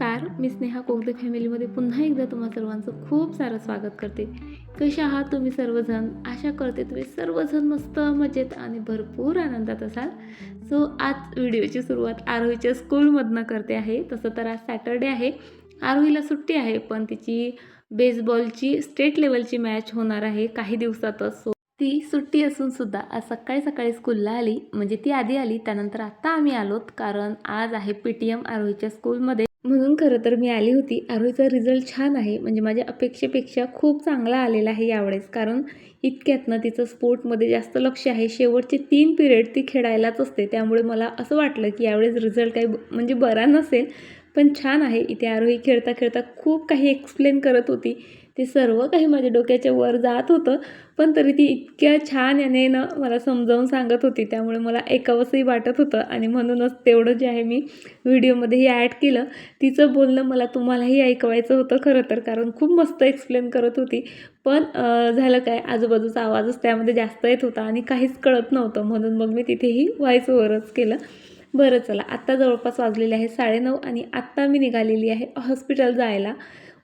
नमस्कार मी स्नेहा कोगदे फॅमिलीमध्ये पुन्हा एकदा तुम्हा सर्वांचं खूप सारं स्वागत करते. कसे आहात तुम्ही सर्वजण? आशा करते तुम्ही सर्वजण मस्त मजेत आणि भरपूर आनंदात असाल. सो आज व्हिडिओची सुरुवात आरोहीच्या स्कूलमधनं करते आहे. तसं तर आज सॅटर्डे आहे. आरोहीला सुट्टी आहे पण तिची बेसबॉलची स्टेट लेवलची मॅच होणार आहे काही दिवसातच. सो ती सुट्टी असून सुद्धा आज सकाळी सकाळी स्कूलला आली. म्हणजे ती आधी आली त्यानंतर आत्ता आम्ही आलोत कारण आज आहे पी टी एम आरोहीच्या स्कूलमध्ये. म्हणून खरं तर मी आली होती. आरोहीचा रिझल्ट छान आहे. म्हणजे माझ्या अपेक्षेपेक्षा खूप चांगला आलेला आहे यावेळेस. कारण इतक्यातनं तिचं स्पोर्टमध्ये जास्त लक्ष आहे. शेवटचे तीन पिरियड ती खेळायलाच असते. त्यामुळे मला असं वाटलं की यावेळेस रिझल्ट काही म्हणजे बरा नसेल. पण छान आहे. इथे आरोही खेळता खेळता खूप काही एक्सप्लेन करत होती. ते सर्व काही माझ्या डोक्याच्या वर जात होतं. पण तरी ती इतक्या छान याने ना मला समजावून सांगत होती. त्यामुळे मला ऐकावंसंही वाटत होतं. आणि म्हणूनच तेवढं जे आहे मी व्हिडिओमध्येही ॲड केलं. तिचं बोलणं मला तुम्हालाही ऐकवायचं होतं खरं तर. कारण खूप मस्त एक्सप्लेन करत होती. पण झालं काय? आजूबाजूचा आवाजच त्यामध्ये जास्त येत होता आणि काहीच कळत नव्हतं. म्हणून मग मी तिथेही व्हायचं वरच केलं. बरं चला. आत्ता जवळपास वाजलेले आहे साडेनऊ आणि आत्ता मी निघालेली आहे हॉस्पिटल जायला.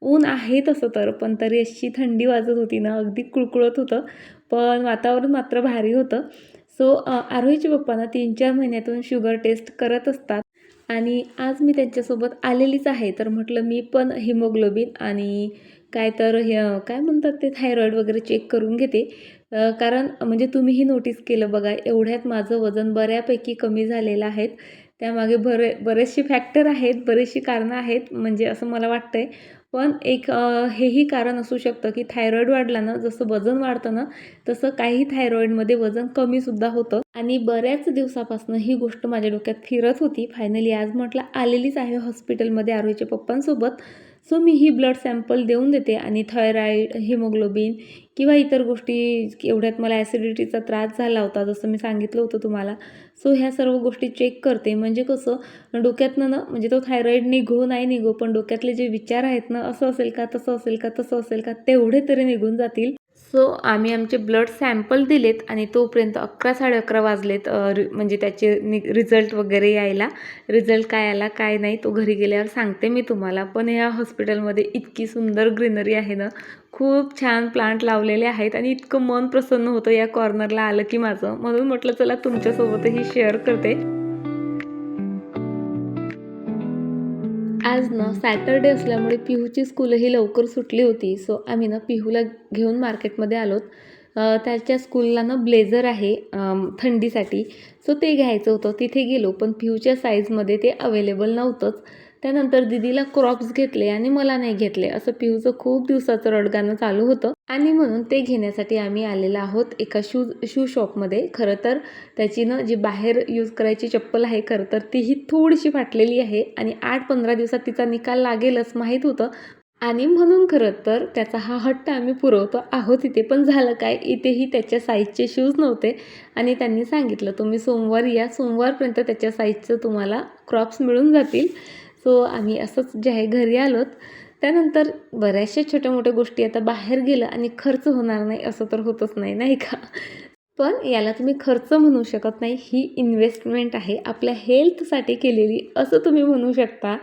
ऊन आहे तसं तर पण तरी अशी थंडी वाजत होती ना अगदी कुळकुळत होतं. पण वातावरण मात्र भारी होतं. सो आरोहीचे पप्पांना तीन चार महिन्यातून शुगर टेस्ट करत असतात. आणि आज मी त्यांच्यासोबत आलेलीच आहे. तर म्हटलं मी पण हिमोग्लोबिन आणि काय तर हे काय म्हणतात ते थायरॉईड वगैरे चेक करून घेते. कारण म्हणजे तुम्हीही नोटीस केलं बघा एवढ्यात माझं वजन बऱ्यापैकी कमी झालेलं आहे. त्यामागे बरे बरेचसे फॅक्टर आहेत बरेचशी कारणं आहेत. म्हणजे असं मला वाटतं आहे पण एक हेही कारण असू शकतं की थायरॉईड वाढला ना जसं वजन वाढतं ना तसं काही थायरॉईडमध्ये वजन कमीसुद्धा होतं. आणि बऱ्याच दिवसापासून ही गोष्ट माझ्या डोक्यात फिरत होती. फायनली आज म्हटलं आलेलीच आहे हॉस्पिटलमध्ये आरोहीच्या पप्पांसोबत. सो मी ही ब्लड सॅम्पल देऊन देते आणि थायरॉईड हिमोग्लोबिन किंवा इतर गोष्टी एवढ्यात मला ॲसिडिटीचा त्रास झाला होता जसं मी सांगितलं होतं तुम्हाला. सो ह्या सर्व गोष्टी चेक करते. म्हणजे कसं डोक्यातनं ना म्हणजे तो थायरॉईड निघो नाही निघो पण डोक्यातले जे विचार आहेत ना असं असेल का तसं असेल का तसं असेल का तेवढे तरी निघून जातील. सो आम्ही आमचे ब्लड सॅम्पल दिलेत आणि तोपर्यंत अकरा साडे अकरा वाजलेत म्हणजे त्याचे नि रिझल्ट वगैरे यायला. रिझल्ट काय आला काय नाही तो घरी गेल्यावर सांगते मी तुम्हाला. पण ह्या हॉस्पिटलमध्ये इतकी सुंदर ग्रीनरी आहे ना खूप छान प्लांट लावलेले आहेत आणि इतकं मन प्रसन्न होतं या कॉर्नरला आलं की माझं. म्हणून म्हटलं चला तुमच्यासोबतही शेअर करते. आज ना सॅटरडे असल्यामुळे पिहूची स्कूलही लवकर सुटली होती. सो आम्ही ना पिहूला घेऊन मार्केटमध्ये आलोत. त्याच्या स्कूलला ना ब्लेझर आहे थंडीसाठी. सो ते घ्यायचं होतं. तिथे गेलो पण पिहूच्या साईजमध्ये ते अवेलेबल नव्हतंच. त्यानंतर दिदीला क्रॉप्स घेतले आणि मला नाही घेतले. असं पिऊचं खूप दिवसाचं रडगाणं चालू होतं. आणि म्हणून ते घेण्यासाठी आम्ही आलेलो आहोत एका शू शू शॉपमध्ये. खरं तर त्याची ना जी बाहेर यूज करायची चप्पल आहे खरं तर तीही थोडीशी फाटलेली आहे आणि आठ पंधरा दिवसात तिचा निकाल लागेलच माहीत होतं. आणि म्हणून खरं तर त्याचा हा हट्ट आम्ही पुरवतो आहोत इथे. पण झालं काय? इथेही त्याच्या साईजचे शूज नव्हते. आणि त्यांनी सांगितलं तुम्ही सोमवारी या. सोमवारपर्यंत त्याच्या साईजचं तुम्हाला क्रॉप्स मिळून जातील. सो आम्ही असंच जे आहे घरी आलोत. त्यानंतर बऱ्याचशा छोट्या मोठ्या गोष्टी आता बाहेर गेलं आणि खर्च होणार नाही असं तर होतच नाही नाही का? पण याला तुम्ही खर्च म्हणू शकत नाही ही इन्व्हेस्टमेंट आहे. आपल्या हेल्थसाठी केलेली असं तुम्ही म्हणू शकता.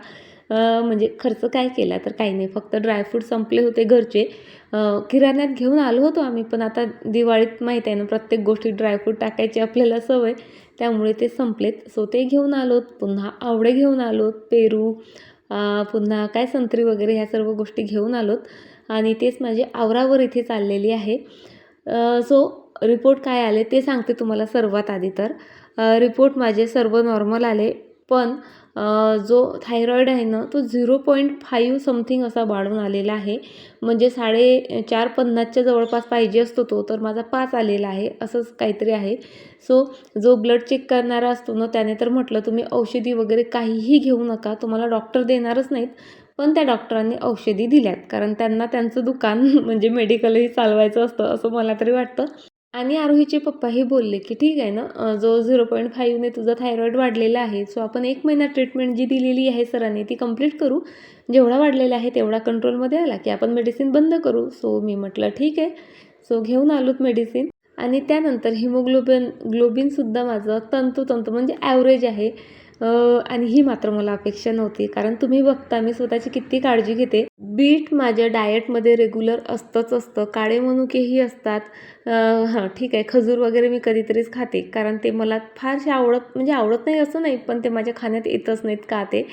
म्हणजे खर्च काय केला तर काही नाही. फक्त ड्रायफ्रूट संपले होते घरचे. किराण्यात घेऊन आलो होतो आम्ही पण आता दिवाळीत माहीत आहे ना प्रत्येक गोष्टी ड्रायफ्रूट टाकायची आपल्याला सवय. त्यामुळे ते संपलेत. सो ते घेऊन आलोत. पुन्हा आवडे घेऊन आलोत. पेरू पुन्हा काय संत्री वगैरे ह्या सर्व गोष्टी घेऊन आलोत. आणि तेच माझी आवरावर इथे चाललेली आहे. सो रिपोर्ट काय आले ते सांगते तुम्हाला सर्वात आधी तर. रिपोर्ट माझे सर्व नॉर्मल आले. पण जो थायरॉईड आहे ना तो झिरो पॉईंट फाईव्ह समथिंग असा वाढून आलेला आहे. म्हणजे साडे चार पन्नासच्या जवळपास पाहिजे असतो तो तर माझा पाच आलेला आहे असंच काहीतरी आहे. सो जो ब्लड चेक करणारा असतो ना त्याने तर म्हटलं तुम्ही औषधी वगैरे काहीही घेऊ नका तुम्हाला डॉक्टर देणारच नाहीत. पण त्या डॉक्टरांनी औषधी दिल्यात कारण त्यांना त्यांचं दुकान म्हणजे मेडिकलही चालवायचं असतं असं मला तरी वाटतं. आणि आरोहीचे पप्पाही बोलले की ठीक आहे ना जो झिरो पॉईंट फाईव्हने तुझा थायरॉईड वाढलेला आहे सो आपण एक महिना ट्रीटमेंट जी दिलेली आहे सरांनी ती कंप्लीट करू. जेवढा वाढलेला आहे तेवढा कंट्रोलमध्ये आला की आपण मेडिसिन बंद करू. सो मी म्हटलं ठीक आहे. सो घेऊन आलोत मेडिसिन आणि त्यानंतर हिमोग्लोबिन ग्लोबिनसुद्धा माझं तंतोतंत म्हणजे ॲव्हरेज आहे. आणि ही मात्र मला अपेक्षा नव्हती. कारण तुम्ही बघता मी स्वतःची किती काळजी घेते. बीट माझ्या डाएटमध्ये रेग्युलर असतंच असतं. काळे मनुकेही असतात. हां ठीक आहे. खजूर वगैरे मी कधीतरीच खाते. कारण ते मला फारसे आवडत म्हणजे आवडत नाही असं नाही पण ते माझ्या खाण्यात येतच नाहीत का ते.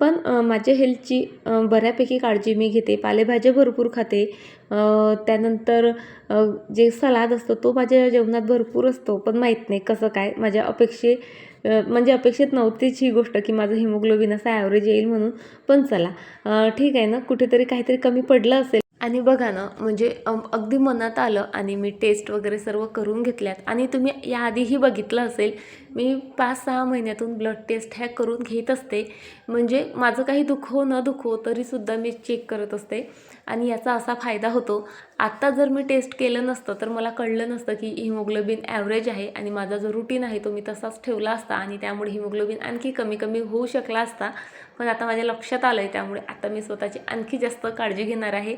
पण माझ्या हेल्थची बऱ्यापैकी काळजी मी घेते. पालेभाज्या भरपूर खाते. त्यानंतर जे सलाद असतो तो माझ्या जेवणात भरपूर असतो. पण माहीत नाही कसं काय. माझ्या अपेक्षे म्हणजे अपेक्षित नव्हतीच ही गोष्ट की माझं हिमोग्लोबिन असं ॲव्हरेज येईल म्हणून. पण चला ठीक आहे ना कुठेतरी काहीतरी कमी पडलं असेल. आणि बघा ना म्हणजे अगदी मनात आलं आणि मी टेस्ट वगैरे सर्व करून घेतल्यात. आणि तुम्ही याआधीही बघितलं असेल मी पाच सहा महिन्यातून ब्लड टेस्ट ह्या करून घेत असते. म्हणजे माझं काही दुखो न दुखो तरीसुद्धा मी चेक करत असते. आणि याचा असा फायदा होतो. आत्ता जर मी टेस्ट केलं नसतं तर मला कळलं नसतं की हिमोग्लोबिन ॲव्हरेज आहे आणि माझा जो रुटीन आहे तो मी तसाच ठेवला असता आणि त्यामुळे हिमोग्लोबिन आणखी कमी कमी होऊ शकला असता. पण आता माझ्या लक्षात आलं आहे त्यामुळे आता मी स्वतःची आणखी जास्त काळजी घेणार आहे.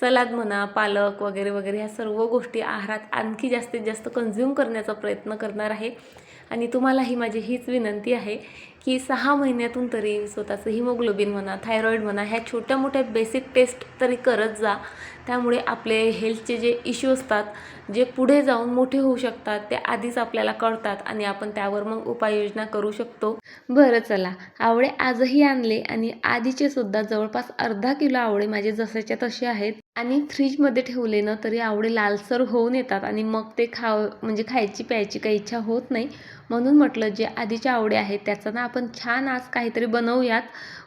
सलाद म्हणा पालक वगैरे वगैरे ह्या सर्व गोष्टी आहारात आणखी जास्तीत जास्त कन्झ्युम करण्याचा प्रयत्न करणार आहे. आणि तुम्हालाही माझी हीच विनंती आहे की सहा महिन्यातून तरी स्वतःचं हिमोग्लोबिन म्हणा थायरॉईड म्हणा ह्या छोट्या मोठ्या बेसिक टेस्ट तरी करत जा. त्यामुळे आपले हेल्थचे जे इश्यू असतात जे पुढे जाऊन मोठे होऊ शकतात ते आधीच आपल्याला कळतात आणि आपण त्यावर मग उपाययोजना करू शकतो. बरं चला आवळे आजही आणले आणि आधीचे सुद्धा जवळपास अर्धा किलो आवळे माझे जसेच्या तसे आहेत. आणि फ्रीजमध्ये ठेवले ना तरी आवडे लालसर होऊन येतात आणि मग ते खाव म्हणजे खायची प्यायची काही इच्छा होत नाही. म्हणून म्हटलं जे आधीचे आवडे आहेत त्याचा ना आपण छान आज काहीतरी बनवूयात.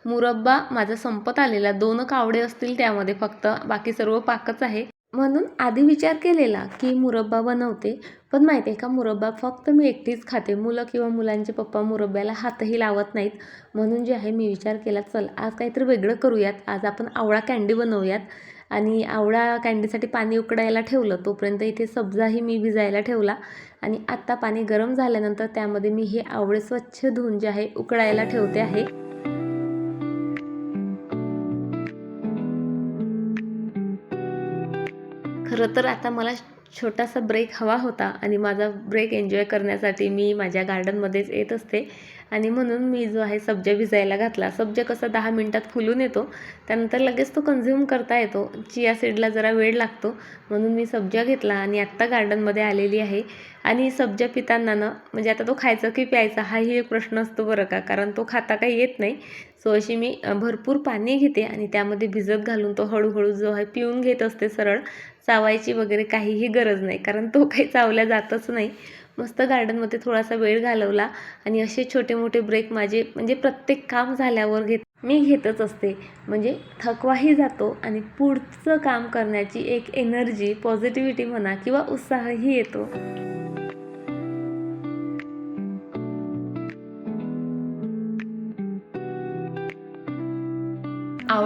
मुरब्बा माझा संपत आलेला. दोन आवडे असतील त्यामध्ये फक्त. बाकी सर्व पाकच आहे. म्हणून आधी विचार केलेला की मुरब्बा बनवते. पण माहिती आहे का मुरब्बा फक्त मी एकटीच खाते. मुलं किंवा मुलांचे पप्पा मुरब्ब्याला हातही लावत नाहीत. म्हणून जे आहे मी विचार केला चल आज काहीतरी वेगळं करूयात. आज आपण आवळा कँडी बनवूयात. आणि आवळा कँडीसाठी पाणी उकडायला ठेवलं तोपर्यंत इथे सब्जाही मी भिजायला ठेवला. आणि आत्ता पाणी गरम झाल्यानंतर त्यामध्ये मी हे आवळे स्वच्छ धुवून जे आहे उकळायला ठेवते आहे. खरं तर आता मला छोटासा ब्रेक हवा होता आणि माझा ब्रेक एन्जॉय करण्यासाठी मी माझ्या गार्डनमध्येच येत असते. आणि म्हणून मी जो आहे सब्जा भिजायला घातला. सब्जा कसा दहा मिनटात फुलून येतो. त्यानंतर लगेच तो कन्झ्युम करता येतो. चिया सीडला जरा वेळ लागतो. म्हणून मी सब्जा घेतला आणि आत्ता गार्डनमध्ये आलेली आहे. आणि सब्जा पिताना ना म्हणजे आता तो खायचा की प्यायचा हाही एक प्रश्न असतो बरं का. कारण तो खाता काही येत नाही. सो अशी मी भरपूर पाणी घेते आणि त्यामध्ये भिजत घालून तो हळूहळू जो आहे पिऊन घेत असते सरळ. चावायची वगैरे काहीही गरज नाही. कारण तो काही चावल्या जातच नाही. मस्त गार्डनमध्ये थोडासा वेळ घालवला आणि असे छोटे मोठे ब्रेक माझे म्हणजे प्रत्येक काम झाल्यावर घेत मी घेतच असते. म्हणजे थकवाही जातो आणि पुढचं काम करण्याची एक एनर्जी पॉझिटिव्हिटी म्हणा किंवा उत्साहही येतो.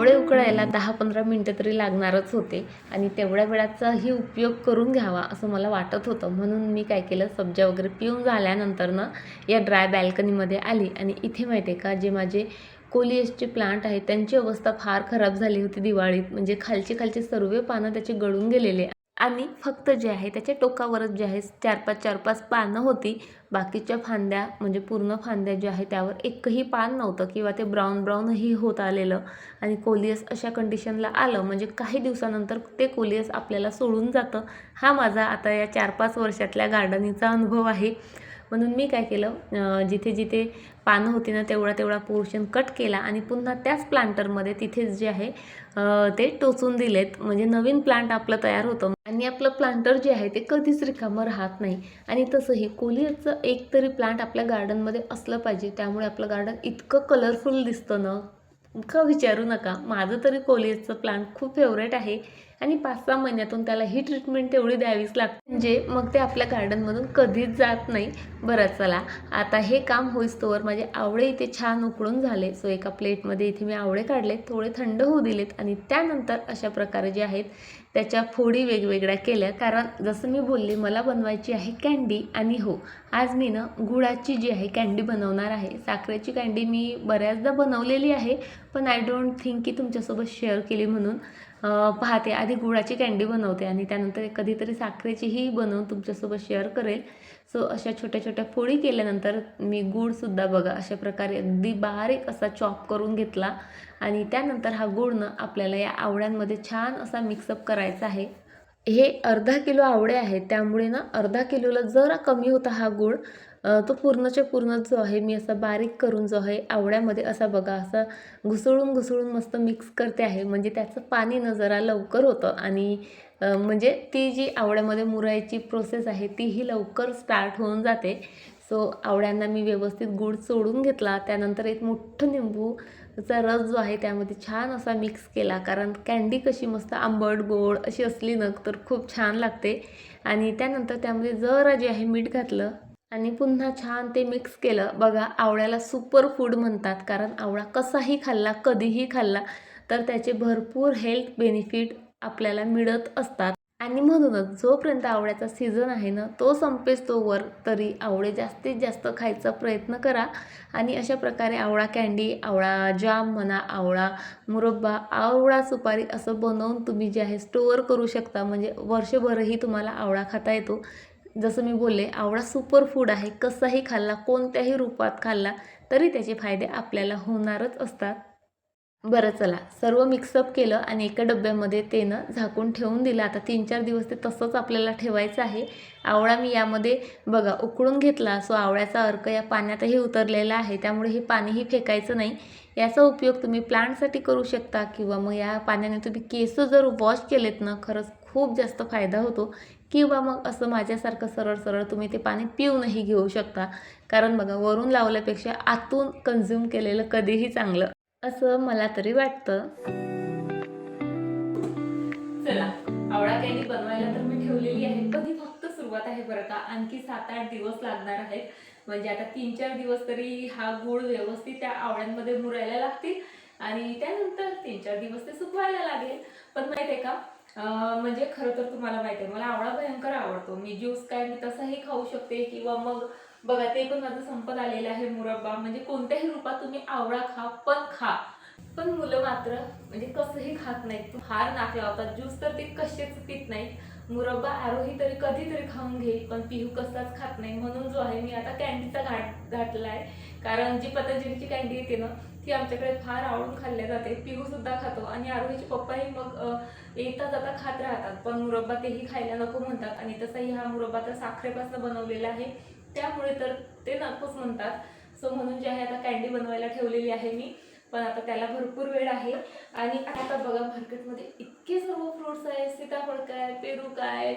आवळे उकळायला दहा पंधरा मिनटं तरी लागणारच होते. आणि तेवढ्या वेळाचाही उपयोग करून घ्यावा असं मला वाटत होतं. म्हणून मी काय केलं सब्जा वगैरे पिऊन झाल्यानंतर ना या ड्राय बॅल्कनीमध्ये आली. आणि इथे माहिती आहे का जे माझे कोलियसचे प्लांट आहेत त्यांची अवस्था फार खराब झाली होती दिवाळीत. म्हणजे खालचे खालचे सर्व पानं त्याचे गळून गेलेले आणि फक्त जे आहे त्याच्या टोकावरच जे आहे चार पाच चार पाच पानं होती. बाकीच्या फांद्या म्हणजे पूर्ण फांद्या ज्या आहेत त्यावर एकही पान नव्हतं किंवा ते ब्राऊन ब्राऊनही होत आलेलं. आणि कोलियस अशा कंडिशनला आलं म्हणजे काही दिवसानंतर ते कोलियस आपल्याला सोडून जातं. हा माझा आता या चार पाच वर्षातल्या गार्डनिंगचा अनुभव आहे. म्हणून मी काय केलं जिथे जिथे पानं होती ना तेवढा तेवढा पोर्शन कट केला आणि पुन्हा त्याच प्लांटरमध्ये तिथेच जे आहे ते टोचून दिलेत. म्हणजे नवीन प्लांट आपलं तयार होतं. आणि आपलं प्लांटर जे आहे ते कधीच रिकामं राहत नाही. आणि तसंही कोलियरचं एक तरी प्लांट आपल्या गार्डनमध्ये असलं पाहिजे. त्यामुळे आपलं गार्डन इतकं कलरफुल दिसतं ना. का विचारू नका. माझं तरी कोलेजचं प्लांट खूप फेवरेट आहे. आणि पाच सहा महिन्यातून त्याला ही ट्रीटमेंट तेवढी द्यावीच लागते. म्हणजे मग ते आपल्या गार्डनमधून कधीच जात नाही. बरं चला. आता हे काम होईस्तोवर माझे आवळे इथे छान उकळून झाले. सो एका प्लेटमध्ये इथे मी आवळे काढले थोडे थंड होऊ दिलेत. आणि त्यानंतर अशा प्रकारे जे आहेत त्याच्या फोडी वेगवेगळ्या केल्या. कारण जसं मी बोलले मला बनवायची आहे कँडी आणि हो आज मी ना गुळाची जी आहे कँडी बनवणार आहे. साखरेची कँडी मी बऱ्याचदा बनवलेली आहे पण आय डोंट थिंक की तुमच्यासोबत शेअर केली म्हणून. पाहते आधी गुळाची कँडी बनवते आणि त्यानंतर कधीतरी साखरेचीही बनवून तुमच्यासोबत शेअर करेल. सो अशा छोट्या छोट्या फोडी केल्यानंतर मी गूळसुद्धा बघा अशा प्रकारे अगदी बारीक असा चॉप करून घेतला. आणि त्यानंतर हा गूळ आपल्याला या आवळ्यांमध्ये छान असा मिक्सअप करायचा आहे. हे अर्धा किलो आवळे आहेत त्यामुळे ना अर्धा किलोला जरा कमी होता हा गूळ. तो पूर्णच्या पूर्ण जो आहे मी असा बारीक करून जो आहे आवळ्यामध्ये असा बघा असा घुसळून घुसळून मस्त मिक्स करते आहे. म्हणजे त्याचं पाणी न जरा लवकर होतं आणि म्हणजे ती जी आवळ्यामध्ये मुरायची प्रोसेस आहे तीही लवकर स्टार्ट होऊन जाते. सो आवड्यांना मी व्यवस्थित गूळ चोडून घेतला. त्यानंतर एक मोठं त्याचा रस जो आहे त्यामध्ये छान असा मिक्स केला. कारण कँडी कशी मस्त आंबट गोड अशी असली ना तर खूप छान लागते. आणि त्यानंतर त्यामध्ये जरा जे आहे मीठ घातलं आणि पुन्हा छान ते मिक्स केलं. बघा आवळ्याला सुपर फूड म्हणतात. कारण आवळा कसाही खाल्ला कधीही खाल्ला तर त्याचे भरपूर हेल्थ बेनिफिट आपल्याला मिळत असतात. आणि म्हणूनच जोपर्यंत आवळ्याचा सीझन आहे ना तो संपेस तोवर तरी आवळे जास्तीत जास्त खायचा प्रयत्न करा. आणि अशा प्रकारे आवळा कँडी आवळा जाम म्हणा आवळा मुरब्बा आवळा सुपारी असं बनवून तुम्ही जे आहे स्टोअर करू शकता. म्हणजे वर्षभरही तुम्हाला आवळा खाता येतो. जसं मी बोलले आवळा सुपर फूड आहे. कसाही खाल्ला कोणत्याही रूपात खाल्ला तरी त्याचे फायदे आपल्याला होणारच असतात. बरं चला. सर्व मिक्सअप केलं आणि एका डब्यामध्ये तेनं झाकून ठेवून दिलं. आता तीन चार दिवस ते तसंच आपल्याला ठेवायचं आहे. आवळा मी यामध्ये बघा उकळून घेतला. सो आवळ्याचा अर्क या पाण्यातही उतरलेला आहे. त्यामुळे हे पाणीही फेकायचं नाही. याचा उपयोग तुम्ही प्लांटसाठी करू शकता किंवा मग या पाण्याने तुम्ही केस जर वॉश केलेत ना खरंच खूप जास्त फायदा होतो. किंवा मग असं माझ्यासारखं सरळ सरळ तुम्ही ते पाणी पिऊनही घेऊ शकता. कारण बघा वरून लावल्यापेक्षा आतून कन्झ्युम केलेलं कधीही चांगलं. असं मला तरी वाटतं. चला आवळा काही बनवायला तर मी ठेवलेली आहे. पण ही फक्त सुरुवात आहे बरं का. आणखी सात आठ दिवस लागणार आहेत. म्हणजे आता तीन चार दिवस तरी हा गूळ व्यवस्थित त्या आवळ्यांमध्ये मुरायला लागतील. आणि त्यानंतर तीन चार दिवस ते सुकवायला लागेल. पण माहिती आहे का? म्हणजे खरं तर तुम्हाला माहिती आहे मला आवळा भयंकर आवडतो. मी ज्यूस काय मी तसाही खाऊ शकते किंवा मग बघा ते पण माझं संपत आलेलं आहे मुरब्बा. म्हणजे कोणत्याही रूपात तुम्ही आवळा खा पण खा. पण मुलं मात्र म्हणजे कसंही खात नाहीत. फार नाक लावतात ज्यूस तर ते कसेच पित नाहीत. मुरब्बा आरोही तरी कधीतरी खाऊन घेईल पण पिहू कसाच खात नाही. म्हणून जो आहे मी आता कॅन्डीचा घाट घातला आहे कारण जी पतंजलीची कॅन्डी येते ना ती आमच्याकडे फार आवडून खाल्ल्या जाते. पिहू सुद्धा खातो. आणि आरोहीचे पप्पाही मग येता जाता खात राहतात. पण मुरब्बा तेही खायला नको म्हणतात. आणि तसाही हा मुरब्बा तर साखरेपासून बनवलेला आहे. त्यामुळे तर ते नकोच म्हणतात. सो म्हणून जे आहे आता कॅन्डी बनवायला ठेवलेली आहे मी. पण आता त्याला भरपूर वेळ आहे. आणि आता बघा मार्केटमध्ये इतके सर्व फ्रुट्स आहेत. सीताफळ काय पेरू काय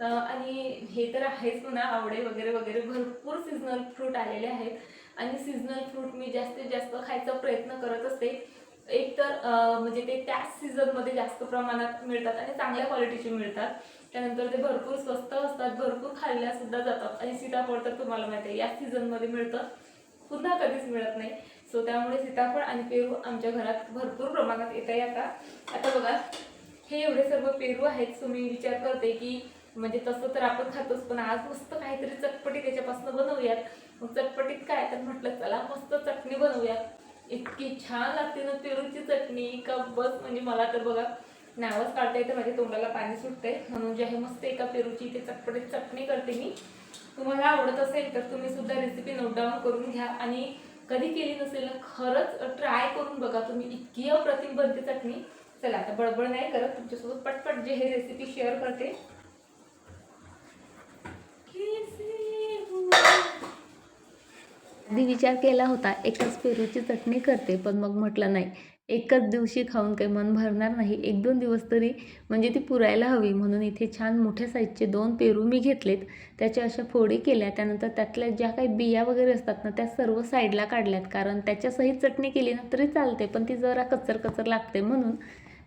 आणि हे तर आहेच म्हणा आवडे वगैरे वगैरे. भरपूर सीझनल फ्रूट आलेले आहेत. आणि सीझनल फ्रूट मी जास्तीत जास्त खायचा प्रयत्न करत असते. एक तर म्हणजे ते त्याच सीझनमध्ये जास्त प्रमाणात मिळतात आणि चांगल्या क्वालिटीचे मिळतात. त्यानंतर ते भरपूर स्वस्त असतात भरपूर खाल्ल्या सुद्धा जातात. आणि सीताफळ तर तुम्हाला माहिती आहे या सीझनमध्ये मिळतं. पुन्हा कधीच मिळत नाही. सो त्यामुळे सीताफळ आणि पेरू आमच्या घरात भरपूर प्रमाणात येत आहे आता. आता बघा हे एवढे सर्व पेरू आहेत सो मी विचार करते की म्हणजे तसं तर आपण खातोच पण आज मस्त काहीतरी चटपटी त्याच्यापासून बनवूयात. मग चटपटीत काय? तर म्हटलं चला मस्त चटणी बनवूयात. इतकी छान लागते ना पेरूची चटणी का बस. म्हणजे मला तर बघा नावच काढता येतं माझ्या तोंडाला पाणी सुटते म्हणून जे आहे मस्त एका पेरूची इथे चटपटीत चटणी करते मी. तुम्हाला आवडत असेल तर तुम्ही सुद्धा रेसिपी नोट डाऊन करून घ्या. आणि कधी केली नसेल ना खरंच ट्राय करून बघा तुम्ही. इतकी अप्रतिम बनते चटणी. चला आता बडबड नाही करत. तुमच्यासोबत पटपट जे हे रेसिपी शेअर करते. आधी विचार केला होता एकच पेरूची चटणी करते पण मग म्हटलं नाही. एकच दिवशी खाऊन काही मन भरणार नाही. एक दोन दिवस तरी म्हणजे ती पुरायला हवी. म्हणून इथे छान मोठ्या साईजचे दोन पेरू मी घेतलेत. त्याच्या अशा फोडी केल्या. त्यानंतर त्यातल्या ज्या काही बिया वगैरे असतात ना त्या सर्व साईडला काढल्यात. कारण त्याच्यासहित चटणी केली ना तरी चालते पण ती जरा कचर कचर लागते म्हणून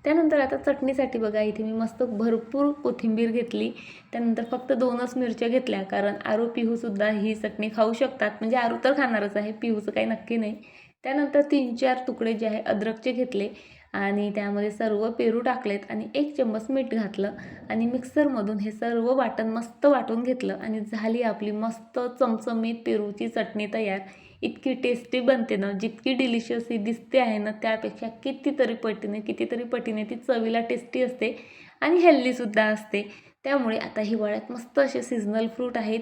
त्यानंतर आता चटणीसाठी बघा इथे मी मस्त भरपूर कोथिंबीर घेतली. त्यानंतर फक्त दोनच मिरच्या घेतल्या कारण आरू पिहूसुद्धा ही चटणी खाऊ शकतात. म्हणजे आरू तर खाणारच आहे पिहूचं काही नक्की नाही. त्यानंतर तीन चार तुकडे जे आहे अद्रकचे घेतले. आणि त्यामध्ये सर्व पेरू टाकलेत आणि एक चम्मच मीठ घातलं. आणि मिक्सरमधून हे सर्व वाटण मस्त वाटून घेतलं. आणि झाली आपली मस्त चमचमीत पेरूची चटणी तयार. इतकी टेस्टी बनते ना जितकी डिलिशियस ही दिसते आहे ना त्यापेक्षा कितीतरी पटीने कितीतरी पटीने ती चवीला टेस्टी असते आणि हेल्दीसुद्धा असते. त्यामुळे आता हिवाळ्यात मस्त असे सीझनल फ्रूट आहेत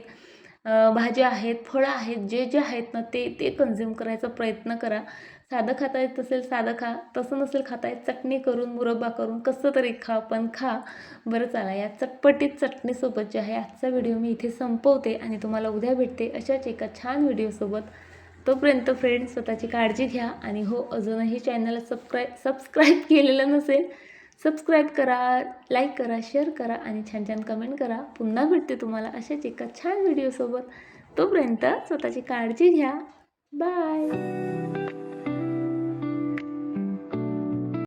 भाज्या आहेत फळं आहेत जे जे आहेत ना ते ते कन्झ्युम करायचा प्रयत्न करा. साधं खाता येत असेल साधं खा. तसं नसेल खाता येत चटणी करून मुरब्बा करून कसं तरी खा पण खा. बरं चला या चटपटीत चटणीसोबत जे आहे आजचा व्हिडिओ मी इथे संपवते आणि तुम्हाला उद्या भेटते अशाच एका छान व्हिडिओसोबत तोपर्यंत फ्रेंड स्वतःची काळजी घ्या. आणि हो अजूनही चॅनलला सबस्क्राईब सबस्क्राईब केलेलं नसेल सबस्क्राईब करा लाईक करा शेअर करा आणि छान छान कमेंट करा. पुन्हा भेटते तुम्हाला अशाच एका छान व्हिडिओसोबत तोपर्यंत स्वतःची काळजी घ्या. बाय